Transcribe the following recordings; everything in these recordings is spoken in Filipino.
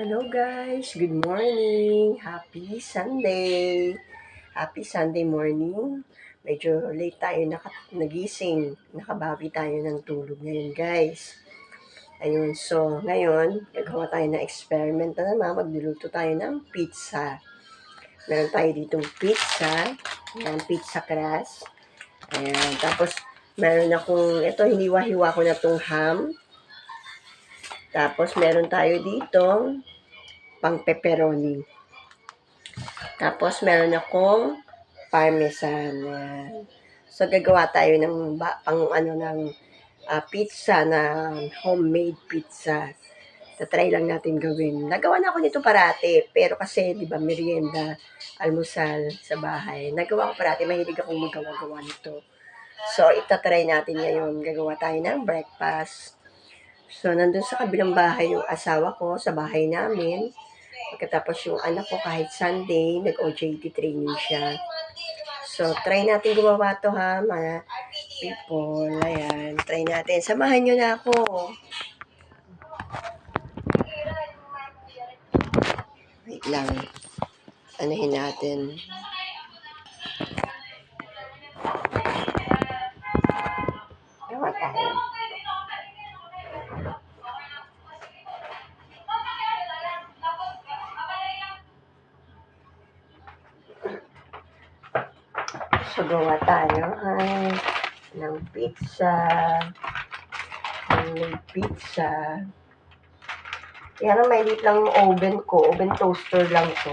Hello guys, good morning. Happy Sunday. Happy Sunday morning. Medyo late tayo naka- nagising. Nakabawi tayo ng tulog ngayon guys. Ayun, so ngayon, gagawa tayo ng experiment na naman. Magluluto tayo ng pizza. Meron tayo ditong pizza. Ayan, pizza crust. Ayan, tapos meron akong, ito hiniwa-hiwa ko na tong ham. Tapos, meron tayo dito, pang pepperoni. Tapos, meron akong parmesan. So, gagawa tayo ng pang ano ng ah, pizza na homemade pizza. Tatry lang natin gawin. Nagawa na ako nito parati, pero kasi, di ba, merienda, almusal sa bahay. Nagawa ko parati, mahilig akong magawa-gawa nito. So, itatry natin ngayon. Gagawa tayo ng breakfast. So, nandun sa kabilang bahay yung asawa ko sa bahay namin. Pagkatapos yung anak ko kahit Sunday, nag-OJT training siya. So, try natin gumawa to ha, mga people. Ayan, try natin. Samahan nyo na ako. Wait lang. Anahin natin. Gawa tayo. So, gawa tayo ay ng pizza. Homemade pizza. Yan ang maliit lang oven ko. Oven toaster lang to.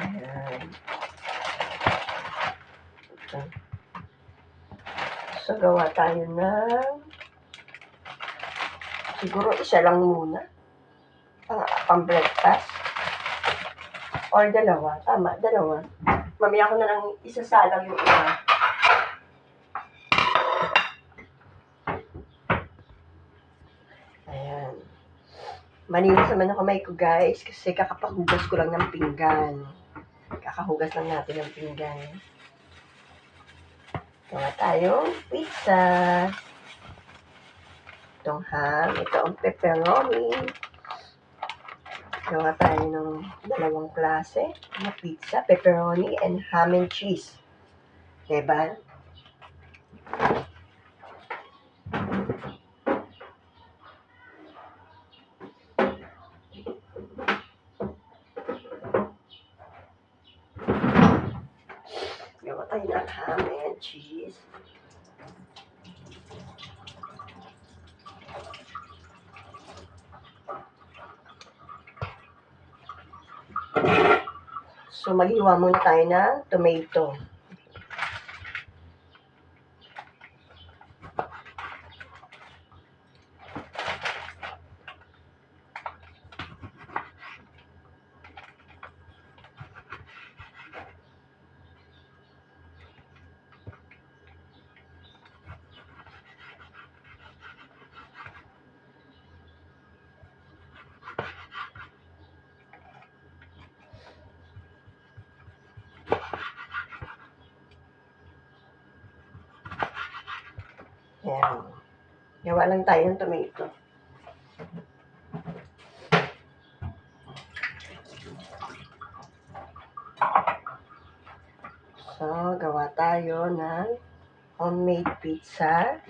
Ayan. So, gawa tayo ng siguro isa lang muna. Pang, pang breakfast. Or dalawa. Tama, dalawa. Mamaya ko na lang isasalang yung iba. Ayan. Malinis naman ang kamay ko guys kasi kakapahugas ko lang ng pinggan. Kakahugas lang natin ng pinggan. Gawa tayong pizza. Itong ham. Ito ang pepperoni. Gawa tayo ng dalawang klase na pizza, pepperoni and ham and cheese. Diba? Gawa tayo ng ham and cheese. So, maghiwa muna tayo ng tomato. Ayan. Gawa lang tayo ng tomato. So, gawa tayo ng homemade pizza.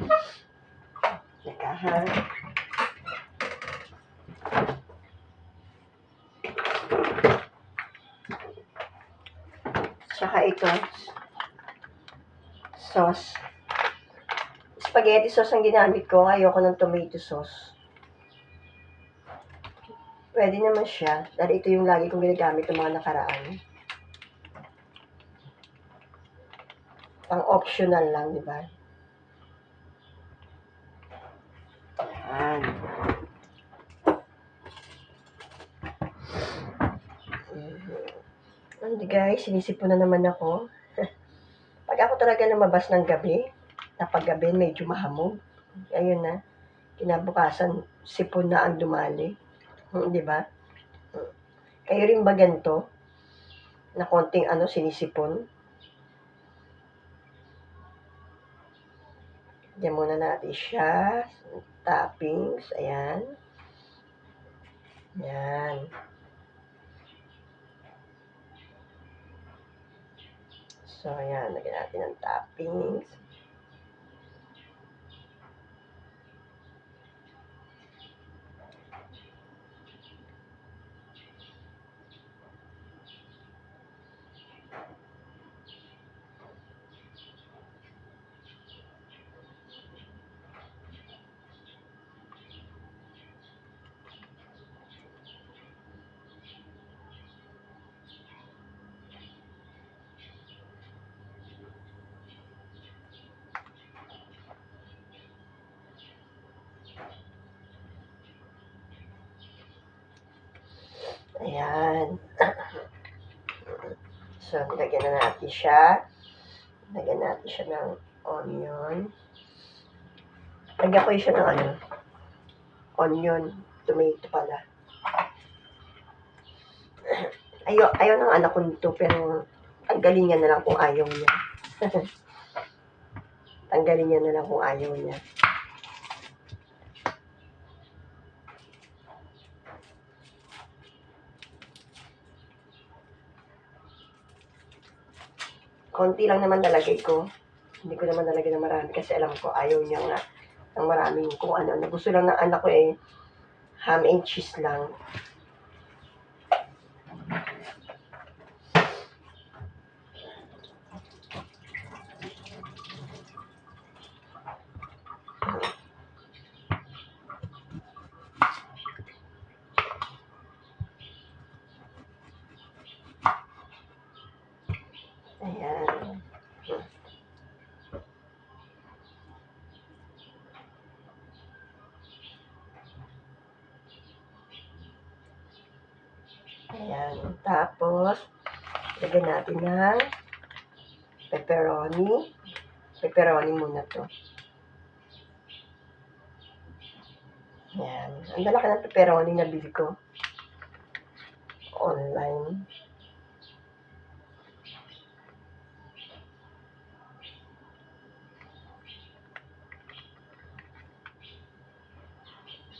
Teka ha. Tsaka ito, sauce. Spaghetti sauce ang ginamit ko. Ayoko ng tomato sauce. Pwede naman siya. Dahil ito yung lagi kong ginagamit ng mga nakaraan. Pang optional lang, di ba? Yan. Mhm. Hindi guys, sinisipon na naman ako. Pag ako talaga lumabas ng gabi, napag gabi medyo mahamog. Ayun na. Kinabukasan, sipon na ang dumali. Hmm, Di ba? Hmm. Kayo rin ba ganito? Na konting ano, sinisipon? Diyan muna natin siya. Toppings. Ayan. Ayan. So, ayan. Lagyan natin ng toppings. Ayan. So, nilagyan na natin siya. Lagyan natin siya ng onion. Lagyan ko siya ng ano, onion, tomato pala. Ayaw, ayaw ng anak ko nito, pero tanggalin niya na lang kung ayaw niya. tanggalin niya na lang kung ayaw niya. Konti lang naman nalagay ko. Hindi ko naman nalagay ng marami kasi alam ko ayaw niya nga ng maraming kung ano. Gusto lang ng anak ko eh, ham and cheese lang. Ayan. Ayan. Tapos, lagyan natin ng pepperoni. Pepperoni muna to. Ayan. Ang lalaki ng pepperoni na bili ko. Online.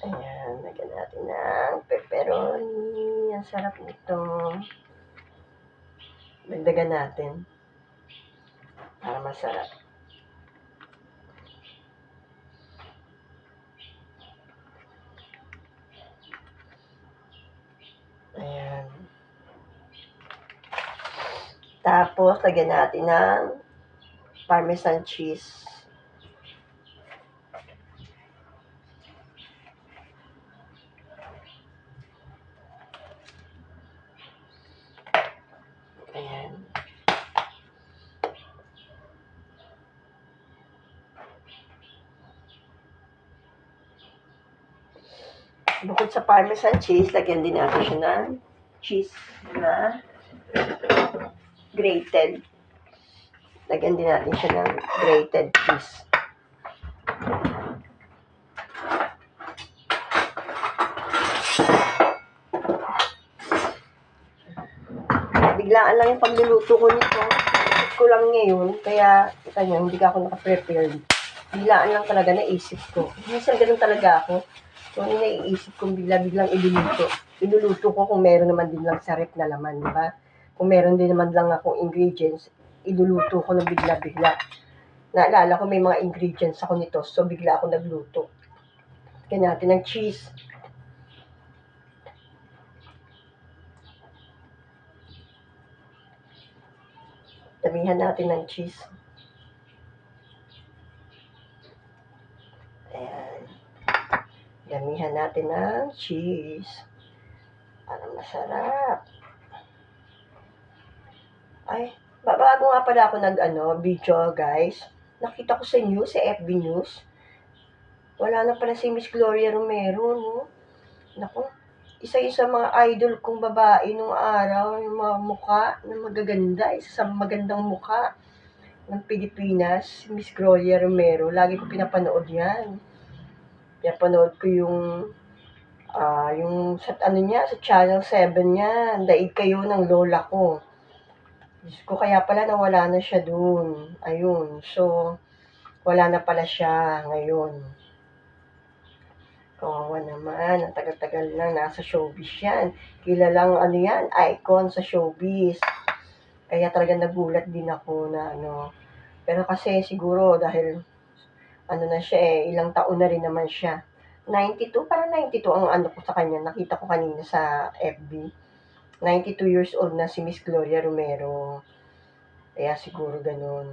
Ayan, lagyan natin ng pepperoni. Ang sarap nito. Dagdagan natin. Para masarap. Ayan. Tapos, lagyan natin ng parmesan cheese. Ayan. Bukod sa parmesan cheese, lagyan din natin siya ng cheese na grated. Lagyan din natin siya ng grated cheese. Biglaan lang yung pagluluto ko nito. Isip ko lang ngayon, kaya kita niyo, hindi ka ako naka-prepared. Biglaan lang talaga naisip ko. Minsan ganun talaga ako. Kung ano naiisip kong bigla-biglang iluluto. Iluluto ko kung meron naman din lang sa rep na laman, di ba? Kung meron din naman lang akong ingredients, iluluto ko na bigla-bigla. Naalala ko may mga ingredients ako nito, so bigla ako nagluto. Kaya natin ng cheese. Damihan natin ng cheese. Ayan. Damihan natin ng cheese. Para masarap. Ay, bago nga pala ako nag ano, video guys. Nakita ko sa news, sa FB News. Wala na pala si Miss Gloria Romero, no? Naku, isa yun sa mga idol kong babae nung araw, yung mga mukha na magaganda, isa sa magandang mukha ng Pilipinas, Miss Gloria Romero. Lagi ko pinapanood yan. Pinapanood ko yung ah yung sa ano niya, sa Channel 7 niya, daig kayo ng lola ko. Diyos ko, kaya pala nawala na siya dun. Ayun. So, wala na pala siya ngayon. Kawawa naman, ang tagal-tagal na nasa showbiz yan. Kilalang ano yan, icon sa showbiz. Kaya talaga nagulat din ako na ano. Pero kasi siguro dahil ano na siya eh, ilang taon na rin naman siya. 92, parang 92 ang ano ko sa kanya. Nakita ko kanina sa FB. 92 years old na si Miss Gloria Romero. Kaya siguro ganun.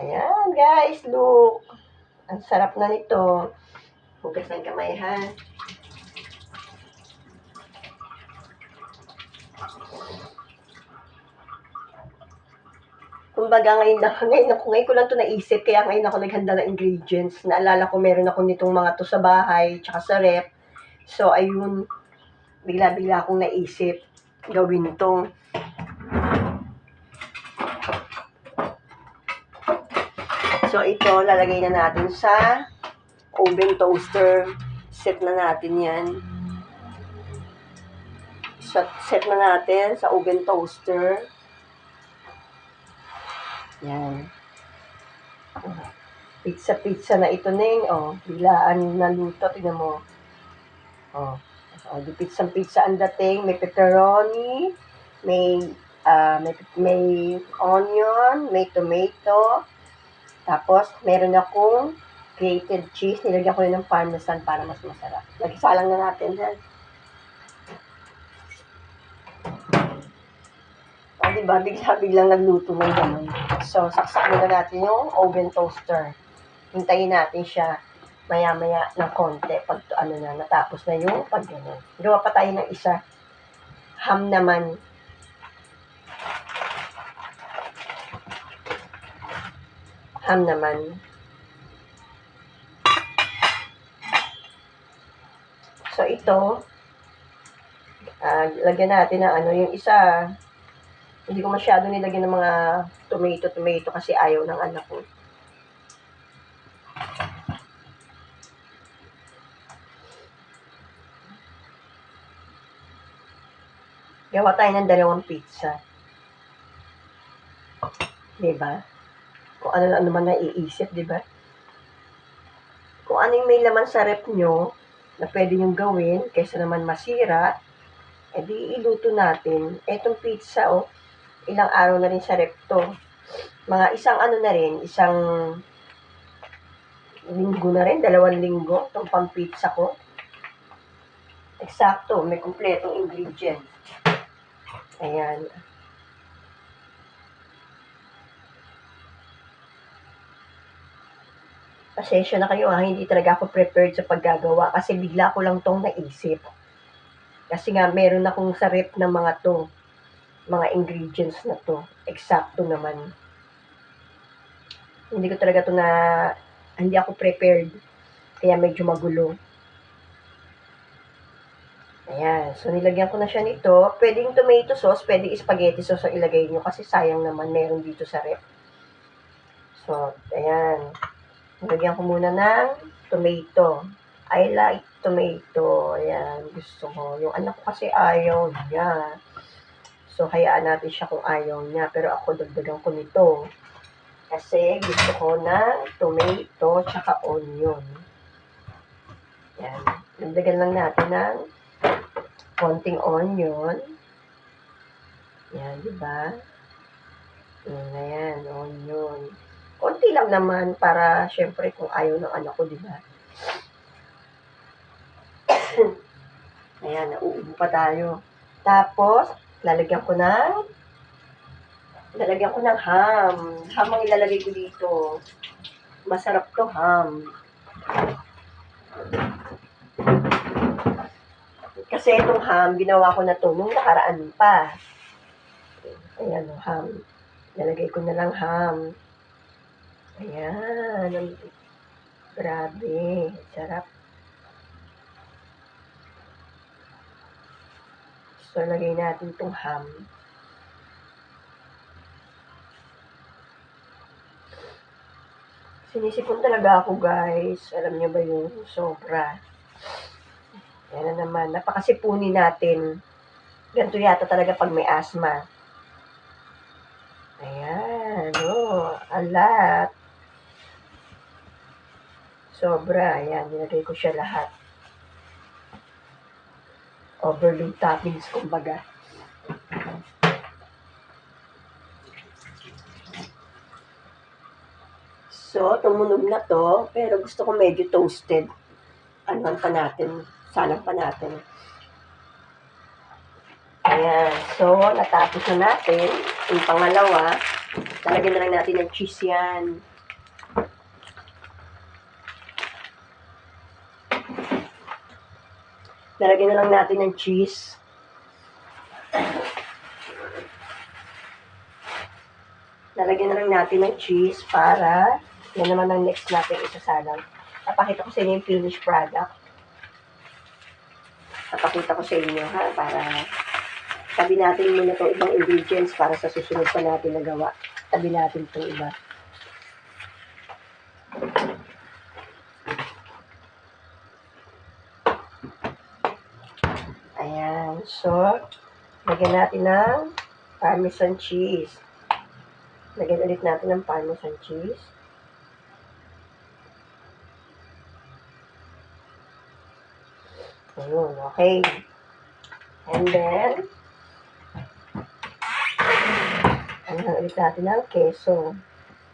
Ayan, guys, look. Ang sarap na nito. Hugas ng kamay, ha? Kumbaga, ngayon lang, ngayon ako, ngayon ko lang ito naisip, kaya ngayon ako naghanda ng ingredients. Naalala ko, meron ako nitong mga to sa bahay, tsaka sa rep. So, ayun, bigla-bigla akong naisip, gawin ito. So, ito, lalagay na natin sa oven toaster. Set na natin yan. Set, set na natin sa oven toaster. Yan. Pizza-pizza na ito, Neng. Oh, biglaan na luto. Tingnan mo. Oh. Oh, di pizza-pizza ang dating. May pepperoni, may, ah, may, may onion, may tomato, tapos, meron akong grated cheese. Nilagyan ko rin ng parmesan para mas masarap. Nagsalang na natin dyan. O, oh, diba? Bigla-biglang nagluto ng ganun. So, saksak muna natin yung oven toaster. Hintayin natin siya maya-maya ng konti pag ano na, natapos na yung pag gano'n. Gawa pa tayo ng isa. Ham naman. Ham naman. So, ito, ah lagyan natin ng ano, yung isa, hindi ko masyado nilagyan ng mga tomato-tomato kasi ayaw ng anak ko. Gawa tayo ng dalawang pizza. Diba? Kung ano ano man naiisip, diba? Kung ano yung may laman sa rep nyo, na pwede nyo gawin, kaysa naman masira, edi iluto natin. Etong pizza, oh, ilang araw na rin sa rep to. Mga isang ano na rin, isang linggo na rin, dalawang linggo, itong pang pizza ko. Eksakto, may kumpletong ingredient. Ayan. Pasensya na kayo ha, hindi talaga ako prepared sa paggagawa kasi bigla ko lang tong naisip. Kasi nga, meron akong sa rep ng mga to, mga ingredients na to. Eksakto naman. Hindi ko talaga to na, hindi ako prepared. Kaya medyo magulo. Ayan. So, nilagyan ko na siya nito. Pwedeng tomato sauce, pwedeng spaghetti sauce ang ilagay nyo kasi sayang naman meron dito sa rep. So, ayan. Nilagyan ko muna ng tomato. I like tomato. Ayan. Gusto ko. Yung anak ko kasi ayaw niya. So, hayaan natin siya kung ayaw niya. Pero ako, dagdagan ko nito. Kasi gusto ko ng tomato tsaka onion. Yan. Dagdagan lang natin ng konting onion. Yan, di ba? Yan, ayan, onion. Konti lang naman para, syempre, kung ayaw ng anak ko, di ba? ayan, nauubo pa tayo. Tapos, lalagyan ko ng lalagyan ko ng ham. Ham ang ilalagay ko dito. Masarap to ham. Kasi itong ham, ginawa ko na to nung nakaraan pa. Ayan o, ham. Nalagay ko na lang ham. Ayan. Grabe. Sarap. So, lagay natin itong ham. Sinisipon talaga ako, guys. Alam niyo ba yung sobra? Yan na naman. Napakasipuni natin. Ganito yata talaga pag may asthma. Ayan. Oh, alat. Sobra. Ayan, nilagay ko siya lahat. Overload toppings, kumbaga. So, tumunog na to, pero gusto ko medyo toasted. Ano pa natin, salang pa natin. Ayan. So, natapos na natin. Yung pangalawa, talagyan na lang natin ng cheese yan. Lalagyan na lang natin ng cheese. Lalagyan na lang natin ng cheese para yan naman ang next natin isasalang. Napakita ko sa inyo yung finished product. Napakita ko sa inyo ha, para tabi natin muna itong ibang ingredients para sa susunod pa natin na gawa. Tabi natin itong iba. Ayan. So, lagyan natin ng parmesan cheese. Lagyan ulit natin ng parmesan cheese. Ayun, okay. And then, ano ulit natin ng keso.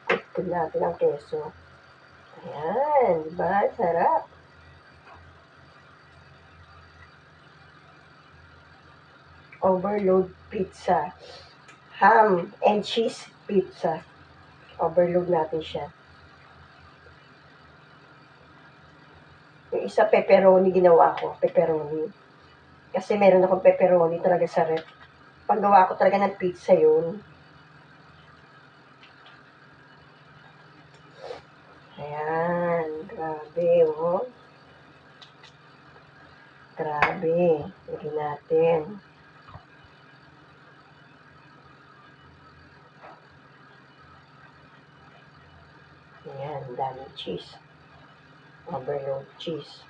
Kutkod natin ang keso. Ayan, diba? Sarap. Overload pizza. Ham and cheese pizza. Overload natin siya. Yung isa pepperoni ginawa ko, pepperoni. Kasi meron akong pepperoni talaga sa rep. Paggawa ko talaga ng pizza yun. Ayan, grabe oh. Grabe. Lagyan natin. Ayan, daming cheese. Overload cheese.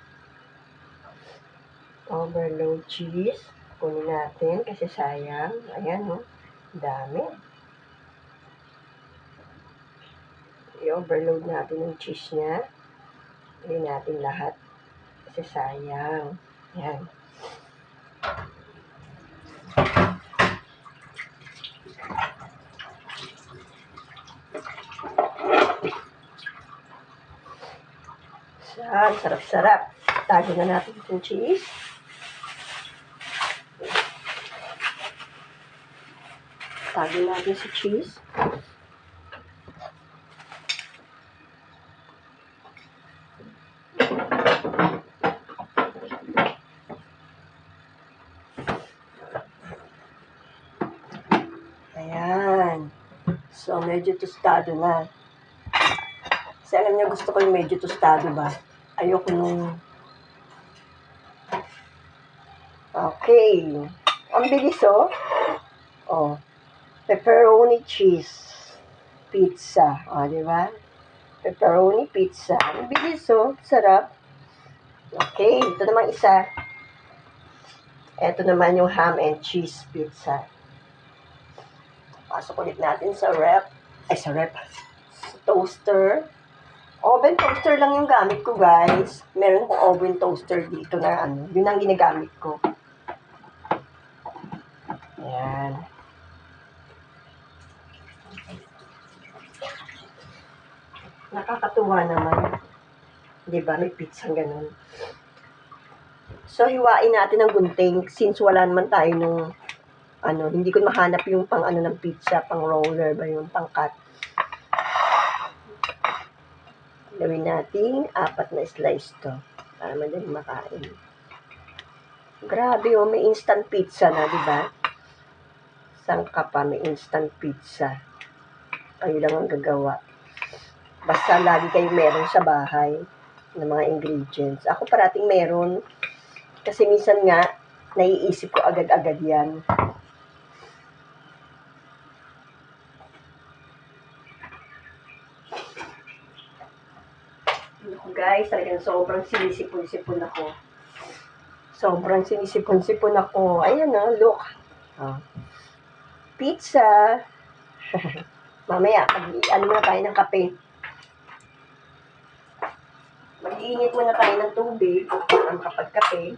Overload cheese. Kunin natin kasi sayang. Ayan, oh. Dami. I-overload natin yung cheese niya. Kunin natin lahat. Kasi sayang. Ayan. Yan, sarap-sarap. Tago na natin itong cheese. Tago natin si cheese. Ayan. So, medyo tostado na. Kasi alam niyo, gusto ko yung medyo tostado ba? Ayoko nung... Okay. Ang bilis, oh. Oh. Pepperoni cheese pizza. Oh, di ba? Pepperoni pizza. Ang bilis, oh. Sarap. Okay. Ito naman isa. Ito naman yung ham and cheese pizza. Pasok ulit natin sa rep. Ay, sa rep. Sa toaster. Oven toaster lang yung gamit ko, guys. Meron akong oven toaster dito na ano. Yun ang ginagamit ko. Ayan. Nakakatuwa naman. Di ba? May pizza ganun. So, hiwain natin ng gunting since wala naman tayo nung ano, hindi ko mahanap yung pang ano ng pizza, pang roller ba yung pang cut. Gawin natin apat na slice to para madaling makain. Grabe oh, may instant pizza na, di ba? Sangka pa, may instant pizza. Kayo lang ang gagawa. Basta lagi kayo meron sa bahay ng mga ingredients. Ako parating meron. Kasi minsan nga, naiisip ko agad-agad yan. Ako guys, talagang sobrang sinisipon-sipon ako. Sobrang sinisipon-sipon ako. Ayan na, look. Oh. Pizza. Mamaya, ano na tayo ng kape. Mag-iinit muna tayo ng tubig para makapagkape.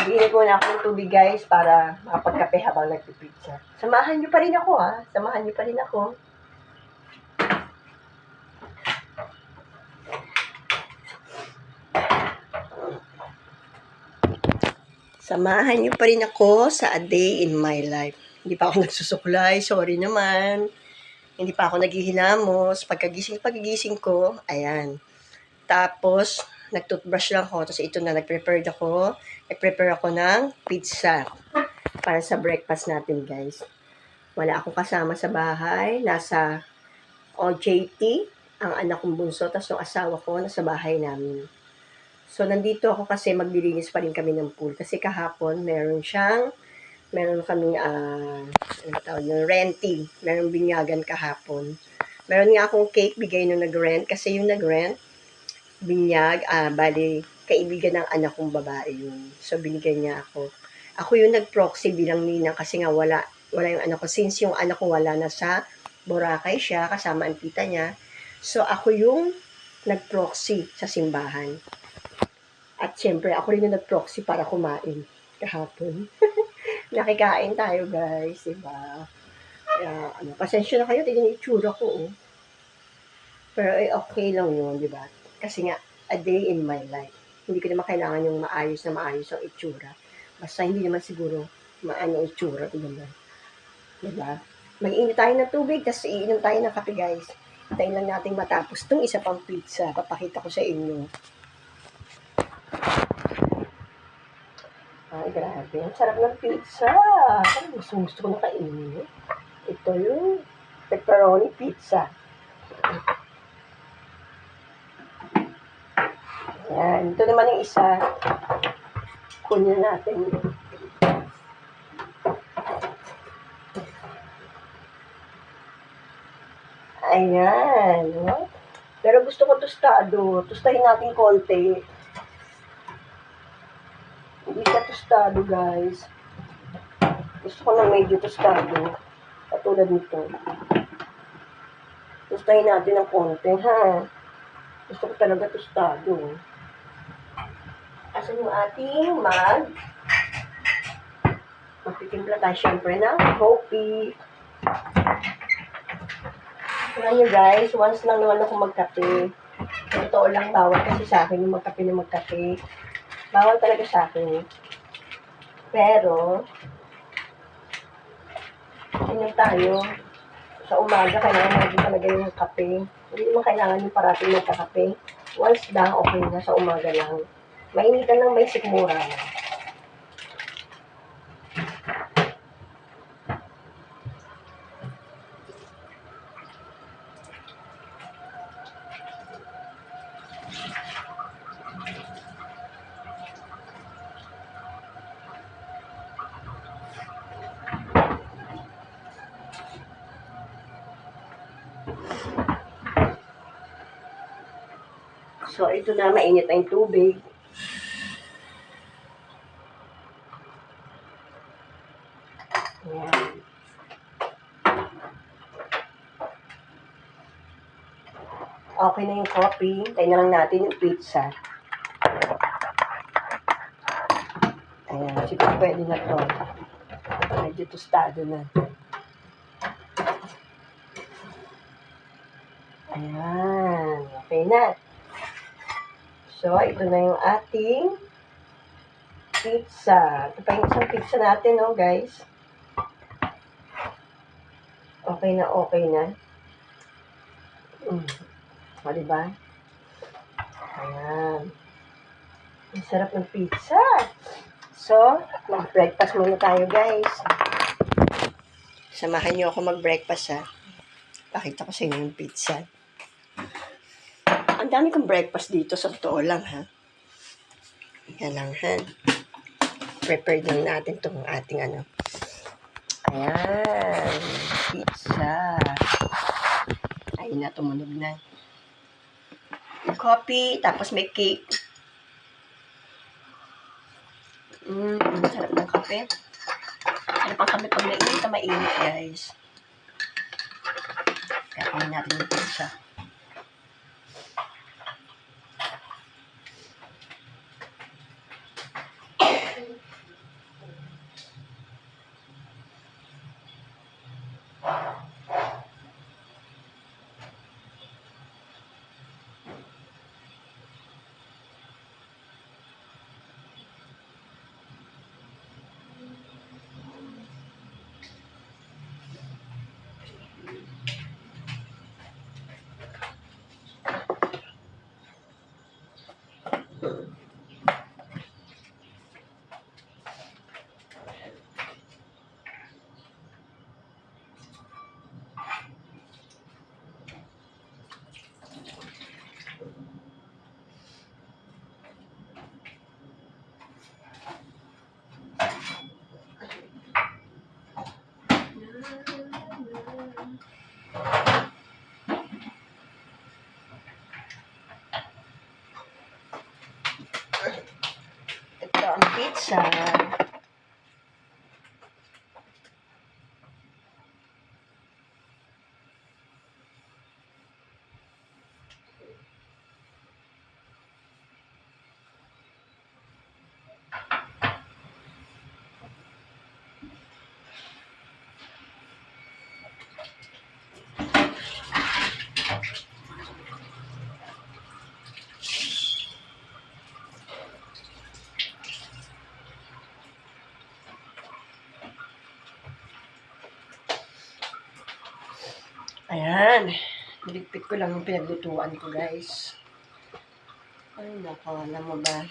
Mag-iinit muna ako ng tubig guys para makapagkape habang nagpipizza. Samahan niyo pa rin ako ha. Samahan niyo pa rin ako. Samahan niyo pa rin ako sa a day in my life. Hindi pa ako nagsusuklay, sorry naman. Hindi pa ako naghihilamos. Pagkagising, pagkagising ko, ayan. Tapos, nagtoothbrush lang ako. Tapos ito na, nag-prepare ako. Nag-prepare ako ng pizza para sa breakfast natin, guys. Wala akong kasama sa bahay. Nasa OJT, ang anak kong bunso, tapos yung asawa ko, nasa bahay namin. So, nandito ako kasi maglilinis pa rin kami ng pool. Kasi kahapon, meron siyang, meron kaming, ah, ano tawag yun, renting. Meron binyagan kahapon. Meron nga akong cake, bigay nung nag-rent. Kasi yung nag-rent, binyag, ah, bali, kaibigan ng anak kong babae yun. So, binigyan niya ako. Ako yung nag-proxy bilang ninang kasi nga wala, wala yung anak ko. Since yung anak ko wala na sa Boracay siya, kasama ang tita niya. So, ako yung nag-proxy sa simbahan. At syempre, ako rin yung nag-proxy para kumain kahapon. Nakikain tayo, guys, diba? Kaya, ano, pasensya na kayo, tignan yung itsura ko, oh. Pero, eh, okay lang yun, di ba? Kasi nga, a day in my life. Hindi ko naman kailangan yung maayos na maayos ang itsura. Basta hindi naman siguro maano ang itsura, di ba? Di ba? Mag-init tayo ng tubig, tapos iinom tayo ng kape, guys. Hintayin lang natin matapos itong isa pang pizza. Papakita ko sa inyo. Ay, grabe. Ang sarap ng pizza. Ay, gusto, gusto ko na kainin. Ito yung pepperoni pizza. Yan. Ito naman yung isa. Kunin natin. Ayan. Pero gusto ko tostado. Tustahin natin konti. Hindi siya tostado, guys. Gusto ko na medyo tostado. Katulad nito. Tustahin natin ng konti, ha? Gusto ko talaga tostado. Asan yung ating mag? Magtitimpla tayo syempre ng coffee. Tingnan nyo guys, once lang naman ako magkape. Totoo lang, bawal kasi sa akin yung magkape na magkape. Bawal talaga sa akin. Pero, ganyan tayo. Sa umaga, kailangan natin talaga yung kape. Hindi naman kailangan yung parating magkakape. Once lang, okay na sa umaga lang. Mainitan lang may sikmura. So, ito na, mainit na yung tubig. Ayan. Okay na yung coffee. Tayo na lang natin yung pizza. Ayan, siguro pwede na to. Medyo tostado na. Ayan, okay na. So, ito na yung ating pizza. Ito pa yung isang pizza natin, no, guys. Okay na, okay na. O, diba? Ayan. Ang sarap ng pizza. So, mag-breakfast muna tayo, guys. Samahan niyo ako mag-breakfast, ha. Pakita ko sa inyo yung pizza. Ang dami kong breakfast dito, sa totoo lang, ha. Yan lang, ha. Prepared lang natin itong ating ano. Ayan. Pizza. Ay na, tumunog na coffee, tapos may cake. Mmm, sarap ng kape. Ano sarap ang kape pag mainit na mainit, guys. Kaya kunin natin yung pizza. Ang pizza. Ayan. Niligpit ko lang yung pinaglutuan ko, guys. Ay, nako. Alam mo ba?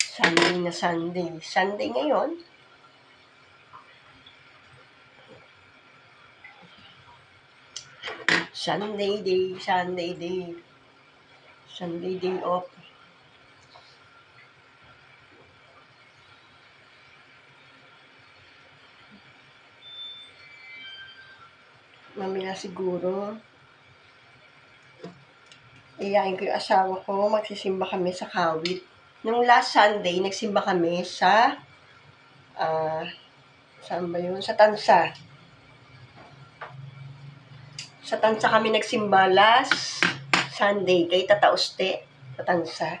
Sunday na Sunday. Sunday ngayon. Sunday day, Sunday day. Sunday day off. Mamaya siguro, iyain ko yung asawa ko, magsisimba kami sa Kawit. Nung last Sunday, nagsimba kami sa, ah, saan ba yun? Sa Tansa. Sa Tansa kami nagsimba last Sunday, kay Tata Uste, sa Tansa.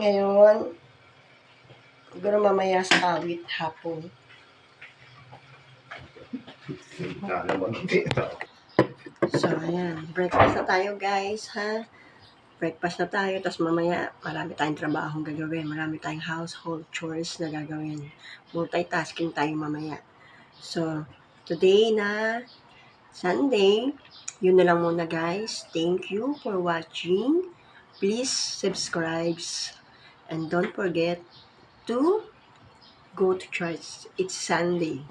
Ngayon, siguro mamaya sa Kawit hapon. So, ayan. Breakfast na tayo, guys, ha? Breakfast na tayo, tapos mamaya, marami tayong trabahong gagawin. Marami tayong household chores na gagawin. Multitasking tayo mamaya. So, today na Sunday, yun na lang muna, guys. Thank you for watching. Please subscribe and don't forget to go to church. It's Sunday.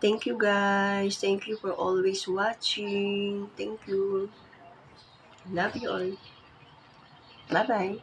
Thank you guys. Thank you for always watching. Thank you. Love you all. Bye-bye.